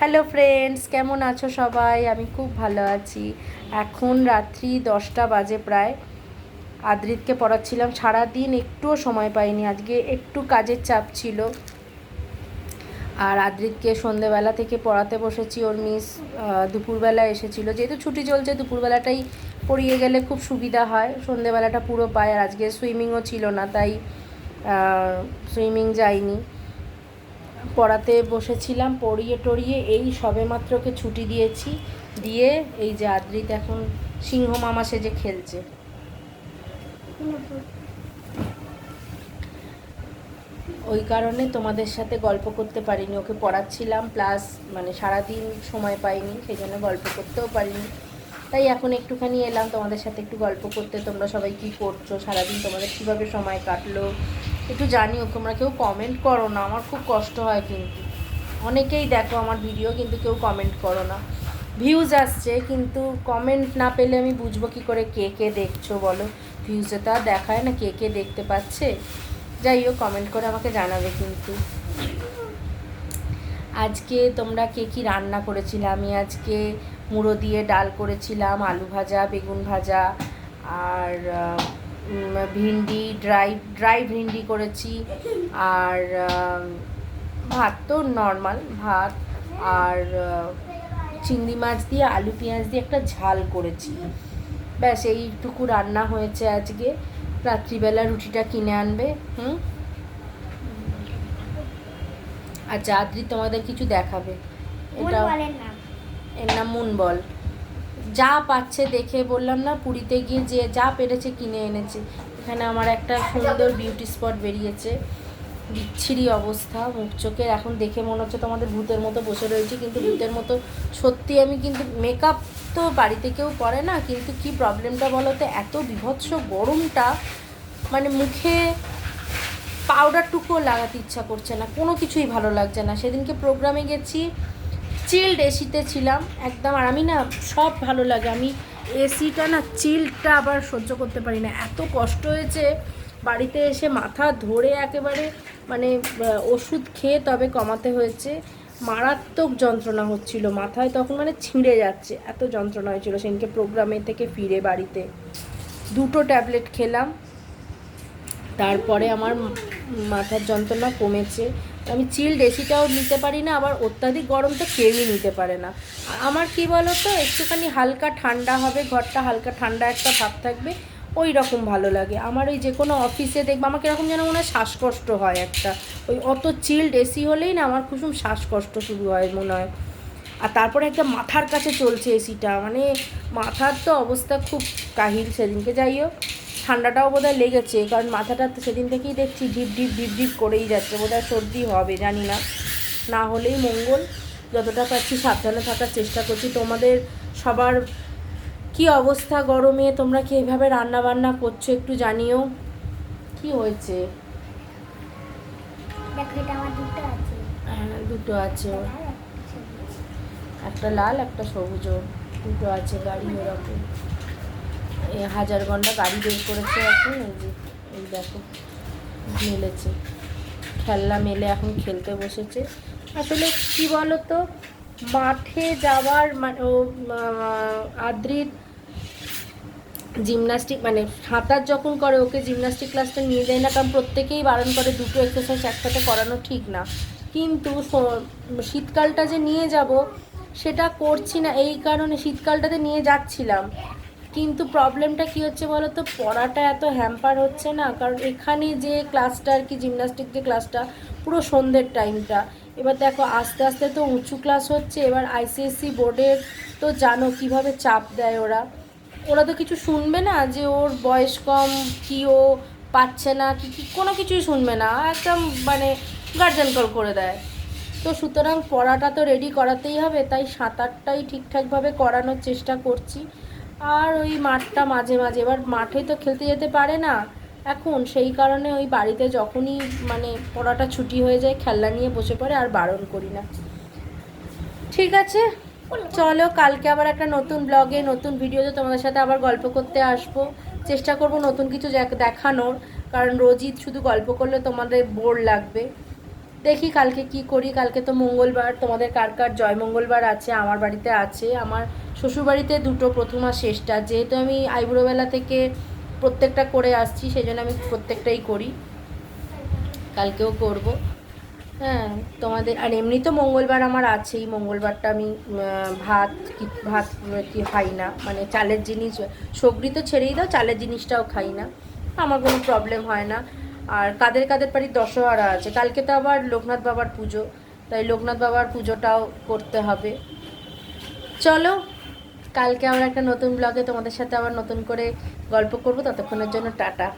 Hello friends কেমন আছো সবাই? আমি খুব ভালো আছি। এখন রাত্রি দশটা বাজে প্রায়। আদ্রিতকে পড়াচ্ছিলাম। সারাদিন একটুও সময় পাইনি। আজকে একটু কাজের চাপ ছিল। আর আদ্রিতকে সন্ধেবেলা থেকে পড়াতে বসেছি। ওর মিস দুপুরবেলা এসেছিল। যেহেতু ছুটি চলছে, দুপুরবেলাটাই পড়িয়ে গেলে খুব সুবিধা হয়। সন্ধেবেলাটা পুরো পায়। আর আজকে সুইমিংও ছিল না, তাই সুইমিং যাইনি। পড়াতে বসেছিলাম, পড়িয়ে টড়িয়ে এই সবে মাত্রকে ছুটি দিয়েছি, দিয়ে এই যে আদ্রিত এখন সিংহ মামা সেজে খেলছে। ওই কারণে তোমাদের সাথে গল্প করতে পারিনি, ওকে পড়াচ্ছিলাম প্লাস মানে সারাদিন সময় পাইনি সেই জন্য গল্প করতেও পারিনি। তাই এখন একটুখানি এলাম, তোমাদের সাথে একটু গল্প করতে, তোমরা সবাই কি করছ, সারাদিন তোমাদের কীভাবে সময় কাটলো একটু জানিও, তোমরা কেউ কমেন্ট করো না, আমার খুব কষ্ট হয় কিন্তু। অনেকেই দেখো আমার ভিডিও কিন্তু কেউ কমেন্ট করো না। ভিউজ আসছে, কিন্তু কমেন্ট না পেলে আমি বুঝব কি করে কে কে দেখছ বলো? ভিউজে তো আর দেখায় না, কে কে দেখতে পাচ্ছে। যাই হোক কমেন্ট করে আমাকে জানাবে কিন্তু। আজকে তোমরা কে কি রান্না করেছিলে? আমি আজকে মুড়ো দিয়ে ডাল করেছিলাম, আলু ভাজা, বেগুন ভাজা, আর ভিন্ডি ড্রাই ড্রাই ভিন্ডি করেছি। আর ভাত তো নর্মাল ভাত আর চিংড়ি মাছ দিয়ে আলু পেঁয়াজ দিয়ে একটা ঝাল করেছি। ব্যাস এইটুকু রান্না হয়েছে আজকে। রাত্রিবেলা রুটিটা কিনে আনবে হুম? আচ্ছা আদ্রি তোমাদের কিছু দেখাবে। এটা এর নাম মুন মুনবল। যা পাচ্ছে দেখে বললাম না, পুরীতে গিয়ে যে যা পেরেছে কিনে এনেছে। এখানে আমার একটা সুন্দর বিউটি স্পট বেরিয়েছে। বিচ্ছিরি অবস্থা, মুখ চোখের এখন দেখে মনে হচ্ছে তোমাদের ভূতের মতো বসে রয়েছে, কিন্তু ভূতের মতো সত্যি আমি কিন্তু মেকআপ তো বাড়িতে কেউ করে না, কিন্তু কি প্রবলেমটা বলো তো এত বিভৎস গরমটা মানে মুখে পাউডারটুকুও লাগাতে ইচ্ছা করছে না, কোনো কিছুই ভালো লাগছে না। সেদিনকে প্রোগ্রামে গেছি চিল্ড এসিতে ছিলাম, একদম। আর আমি না, সব ভালো লাগে। আমি এসিটা না চিল্ডটা আবার সহ্য করতে পারি না। এত কষ্ট হয়েছে বাড়িতে এসে মাথা ধরে একেবারে মানে ওষুধ খেয়ে তবে কমাতে হয়েছে। মারাত্মক যন্ত্রণা হচ্ছিল মাথায়, তখন মানে ছিঁড়ে যাচ্ছে। এত যন্ত্রণা হয়েছিল সেদিনকে প্রোগ্রামে থেকে ফিরে বাড়িতে। দুটো ট্যাবলেট খেলাম। তারপরে আমার মাথার যন্ত্রণা কমেছে। আমি চিল্ড এসিটাও নিতে পারি না, আবার অত্যাধিক গরম তো কেউই নিতে পারে না। আমার কি বলো তো একটুখানি হালকা ঠান্ডা হবে, ঘরটা হালকা ঠান্ডা একটা ভাব থাকবে, ওই রকম ভালো লাগে। আমার ওই যে কোনো অফিসে দেখব, আমাকে এরকম যেন মনে হয় শ্বাসকষ্ট হয় একটা। ওই অত চিল্ড এসি হলেই না আমার খুব শ্বাসকষ্ট শুরু হয় মনে হয়। আর তারপরে একটা মাথার কাছে চলছে এসিটা মানে মাথার তো অবস্থা খুব কাহিল সেদিনকে, যাই হোক। ঠান্ডাটাও বোধহয় লেগেছে কারণ মাথাটা তো সেদিন থেকেই দেখছি ডিপ ডিপ ডিপ ডিপ করেই যাচ্ছে বোধহয় সর্দি হবে জানি না। না হলেই মঙ্গল যতটা পারছি সাবধানে থাকার চেষ্টা করছি। তোমাদের সবার কি অবস্থা গরমে? তোমরা কি এইভাবে রান্না বান্না করছ একটু জানিও। কি হয়েছে? দুটো আছে। হ্যাঁ একটা লাল একটা সবুজ দুটো আছে গাড়ি ওরকম। হাজার ঘণ্টা গাড়ি বের করেছে এখন এই দেখো মেলেছে। খেলনা মেলে এখন খেলতে বসেছে। আসলে কি বলো তো মাঠে যাওয়ার মানে ও আহ, আদ্রিত জিমনাস্টিক মানে সাঁতার যখন করে ওকে জিমনাস্টিক ক্লাসটা নিয়ে যায় না কারণ প্রত্যেকেই বারণ করে দুটো এক্সারসাইজ একসাথে করানো ঠিক না। কিন্তু শীতকালটা যে নিয়ে যাব সেটা করছি না। এই কারণে শীতকালটাতে নিয়ে যাচ্ছিলাম। কিন্তু প্রবলেমটা কি হচ্ছে বলো তো পড়াটা এত হ্যাম্পার হচ্ছে না। কারণ এখানে যে ক্লাসটা আর কি জিমনাস্টিক যে ক্লাসটা পুরো সন্ধ্যের টাইমটা এবার দেখো, আস্তে আস্তে তো উঁচু ক্লাস হচ্ছে। এবার আইসিএসসি বোর্ডের তো জানো কীভাবে চাপ দেয় ওরা। ওরা তো কিছু শুনবে না যে ওর বয়স কম, কি ও পাচ্ছে না, কি কি, কোনো কিছুই শুনবে না। একদম মানে গার্জেন কল করে দেয়। তো সুতরাং পড়াটা তো রেডি করাতেই হবে। তাই সাঁতারটাই ঠিকঠাকভাবে করানোর চেষ্টা করছি। আর ওই মাঠটা মাঝে মাঝে। এবার মাঠে তো খেলতে যেতে পারে না। এখন সেই কারণে ওই বাড়িতে যখনই মানে পড়াটা ছুটি হয়ে যায়, খেলনা নিয়ে বসে পড়ে আর বারণ করি না। ঠিক আছে? চলো, কালকে আবার একটা নতুন ব্লগে নতুন ভিডিওতে তোমাদের সাথে আবার গল্প করতে আসব। চেষ্টা করব নতুন কিছু দেখানোর। কারণ রোজই শুধু গল্প করলে তোমাদের বোর লাগবে। দেখি কালকে কি করি, কালকে তো মঙ্গলবার। তোমাদের কার কার জয় মঙ্গলবার আছে, আমার বাড়িতে আছে। আমার শ্বশুরবাড়িতে দুটো প্রথম আর শেষটা। যেহেতু আমি আইবুড়োবেলা থেকে প্রত্যেকটা করে আসছি সেই জন্য আমি প্রত্যেকটাই করি। কালকেও করব। হ্যাঁ তোমাদের, আর এমনি তো মঙ্গলবার আমার আছেই। মঙ্গলবারটা আমি ভাত কি ভাত কি খাই না। মানে চালের জিনিস, সবজি তো ছেড়েই দাও, চালের জিনিসটাও খাই না। আমার কোনো প্রবলেম হয় না। আর কাদের কাদের বাড়ির দশহরা আছে? কালকে তো আবার লোকনাথ বাবার পুজো, তাই লোকনাথ বাবার পুজোটাও করতে হবে। চলো, কালকে আমরা একটা নতুন ব্লগে তোমাদের সাথে আবার নতুন করে গল্প করব, ততক্ষণের জন্য টাটা।